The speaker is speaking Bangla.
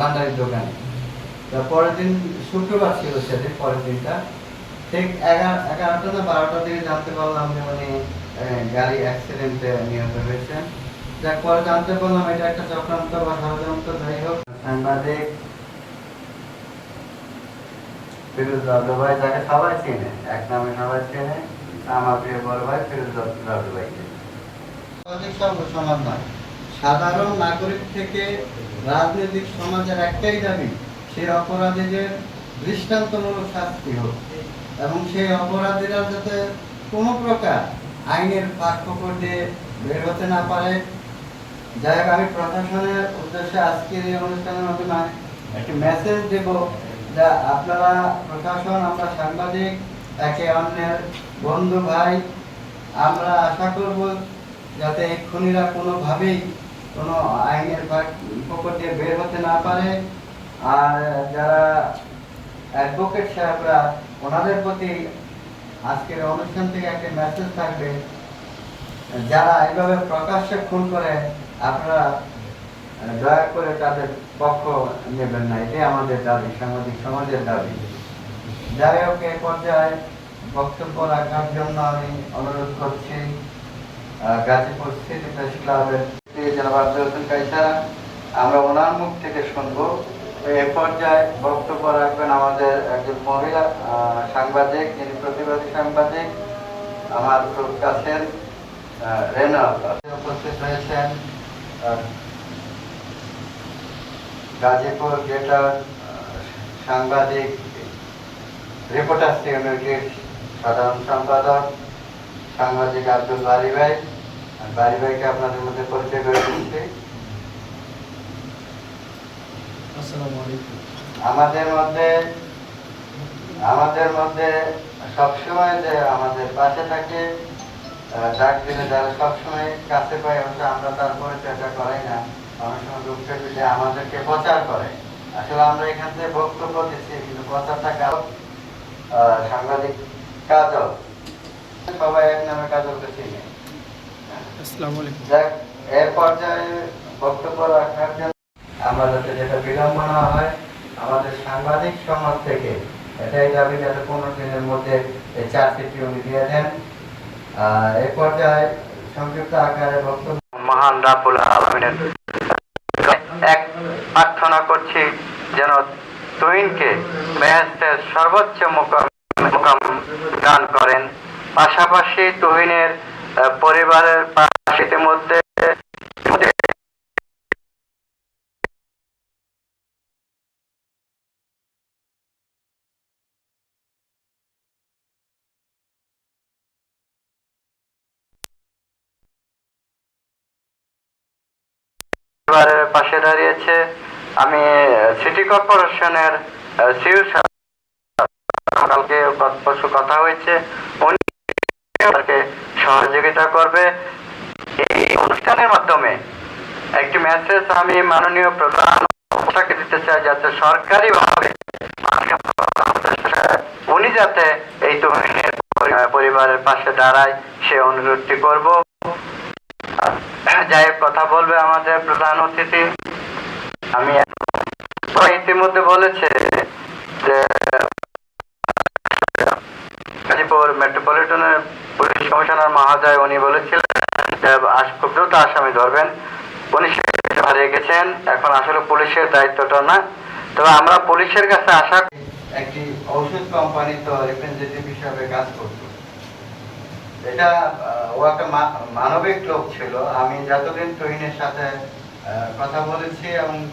ভান্ডারির দোকানে। পরের দিন শুক্রবার ছিল সেদিন, পরের দিনটা। ঠিক এগারো, এগারোটা না বারোটার দিকে জানতে পারলাম যে উনি গাড়ি অ্যাক্সিডেন্টে নিহত হয়েছেন যাক, পরে জানতে পারলাম এটা একটা চক্রান্ত বা ষড়যন্ত্র, যাই হোক। সাংবাদিক ফিরোজ দাদু ভাই যাকে সবাই চেনে, এক নামে সবাই চেনে, আমার প্রিয় বড় ভাই ফিরোজ সামাজিক সর্ব সমান নয়। সাধারণ নাগরিক থেকে রাজনৈতিক সমাজের একটাই দাবি, সেই অপরাধীদের দৃষ্টান্তমূলক শাস্তি হোক। এবং সেই অপরাধীরা যাতে কোনো প্রকার আইনের পাঠ্যক্রম দিয়ে বের হতে না পারে। যাই আমি প্রশাসনের উদ্দেশ্যে আজকের এই অনুষ্ঠানের মাধ্যমে একটি মেসেজ দেব যা আপনারা প্রশাসন, আমরা সাংবাদিক, একে অন্যের বন্ধু, ভাই, আমরা আশা করব যাতে এই খুনিরা কোনোভাবেই কোনো আইনের দিয়ে বের হতে না পারে। আর যারা অ্যাডভোকেট সাহেবরা, ওনাদের প্রতি আজকের অনুষ্ঠান থেকে একটা মেসেজ থাকবে। যারা এইভাবে প্রকাশ্যে খুন করে, আপনারা দয়া করে তাদের পক্ষ নেবেন না। এটাই আমাদের দাবি, সামাজিক সমাজের দাবি। যাই হোক এই পর্যায়ে বক্তব্য রাখার জন্য আমি অনুরোধ করছি। গাজীপুর সিটি প্রেস ক্লাবের আমরা ওনার মুখ থেকে শুনব। এই পর্যায়ে বক্তব্য রাখবেন আমাদের একজন মহিলা সাংবাদিক প্রতিবাদী সাংবাদিক আমার উপস্থিত রয়েছেন আহ, গাজীপুর গ্রেটার সাংবাদিক রিপোর্টার্স ইউনিটির সাধারণ সম্পাদক সাংবাদিক আব্দুল বারি ভাই। আর ভাইকে আপনাদের মধ্যে পরিচয় করে দিচ্ছি আমাদের মধ্যে আমাদের মধ্যে সবসময় যে আমাদের পাশে থাকে ডাক দিলে যারা সবসময় কাছে পাই অবশ্য আমরা তার পরিচয়টা করাই না অনেক সময় দুঃখ যে আমাদেরকে প্রচার করে। আসলে আমরা এখান থেকে বক্তব্য দিচ্ছি কিন্তু প্রচারটা কারও আহ, সাংবাদিক কাজল সবাই এক নামে কাজলকে চিনে আসসালামু আলাইকুম। যাক পর্যায়ে বক্তব্য রাখার জন্য আমরা যাতে যেটা বিড়ম্বনা হয় আমাদের সাংবাদিক সমাজ থেকে এটাই দাবি যাতে পনেরো দিনের মধ্যে এই চার্জশিটটি উনি দিয়ে দেন। এ পর্যায়ে সংক্ষিপ্ত আকারে বক্তব্য মহান রাবুল আলমিনের এক প্রার্থনা করছি যেন তুহিনকে বেহেস্তের সর্বোচ্চ মোকাম মোকাম দান করেন। পাশাপাশি তুহিনের পরিবারের পাশে মধ্যে পাশে দাঁড়িয়েছে। আমি সিটি কর্পোরেশনের কালকে কথা হয়েছে। উনি সহযোগিতা করবে এই অনুষ্ঠানের মাধ্যমে। একটি মেসেজ আমি মাননীয় প্রধান দিতে চাই যাতে সরকারি ভাবে উনি যাতে এই তরুণের পরিবারের পাশে দাঁড়ায়, সে অনুরোধটি করব। যাই কথা বলবে আমাদের প্রধান অতিথি। আমি ইতিমধ্যে বলেছে যে গাজীপুর মেট্রোপলিটনের পুলিশ কমিশনার মহোদয় উনি বলেছিলেন আস- খুব আসামি ধরবেন। উনি হারিয়ে গেছেন। এখন আসলে পুলিশের দায়িত্বটা না। তবে আমরা পুলিশের কাছে আশা একটি ঔষধ কোম্পানি তো রিপ্রেজেন্টেটিভ হিসাবে কাজ করতো। এটা ও একটা মানবিক লোক ছিল। আমি যতদিন তুহিনের সাথে কথা বলেছি এবং